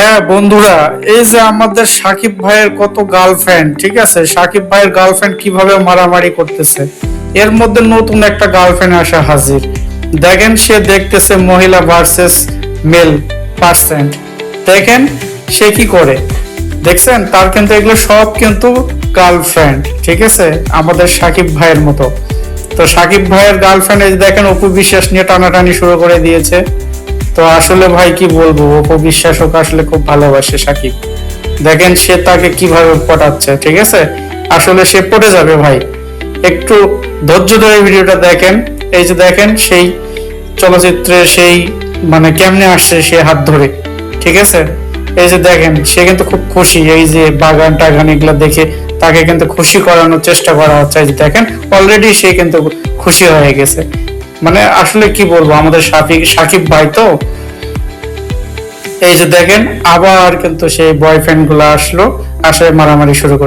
হ্যাঁ বন্ধুরা, এই যে আমাদের সাকিব ভাইয়ের কত গার্লফ্রেন্ড ঠিক আছে? সাকিব ভাইয়ের গার্লফ্রেন্ড কীভাবে মারামারি করতেছে? এর মধ্যে নতুন একটা গার্লফ্রেন্ড আসা হাজির। দেখেন, সে দেখতেছে মহিলা ভার্সেস মেল পার্সেন্ট দেখেন, সে কি করে? দেখছেন? তার কিন্তু এগুলো সব কিন্তু গার্লফ্রেন্ড ঠিক আছে? আমাদের সাকিব ভাইয়ের মতো। তো সাকিব ভাইয়ের গার্লফ্রেন্ড দেখেন, অপু বিশ্বাস নিয়ে টানাটানি শুরু করে দিয়েছে। তো আসলে ভাই কি বলব, অপু বিশ্বাস ওকে আসলে খুব ভালোবাসে সাকিব। দেখেন সে তাকে কীভাবে পটাচ্ছে, ঠিক আছে? আসলে সে পড়ে যাবে ভাই। একটু ধৈর্য ধরে ভিডিওটা দেখেন। এই যে দেখেন, সেই চলচ্চিত্রে সেই মানে কেমনে আসছে সে হাত ধরে, ঠিক আছে? এই যে দেখেন, সে কিন্তু খুব খুশি। এই যে বাগান টাগান এগুলো দেখে তাকে কিন্তু খুশি করানোর চেষ্টা করা হচ্ছে। এই যে দেখেন অলরেডি সে কিন্তু খুশি হয়ে গেছে। মানে আসলে কি বলব, আমাদের সাকিব সাকিব ভাই তো? এই যে দেখেন, আবার কিন্তু সেই বয়ফ্রেন্ডগুলো আসলো আসলে মারামারি শুরু করে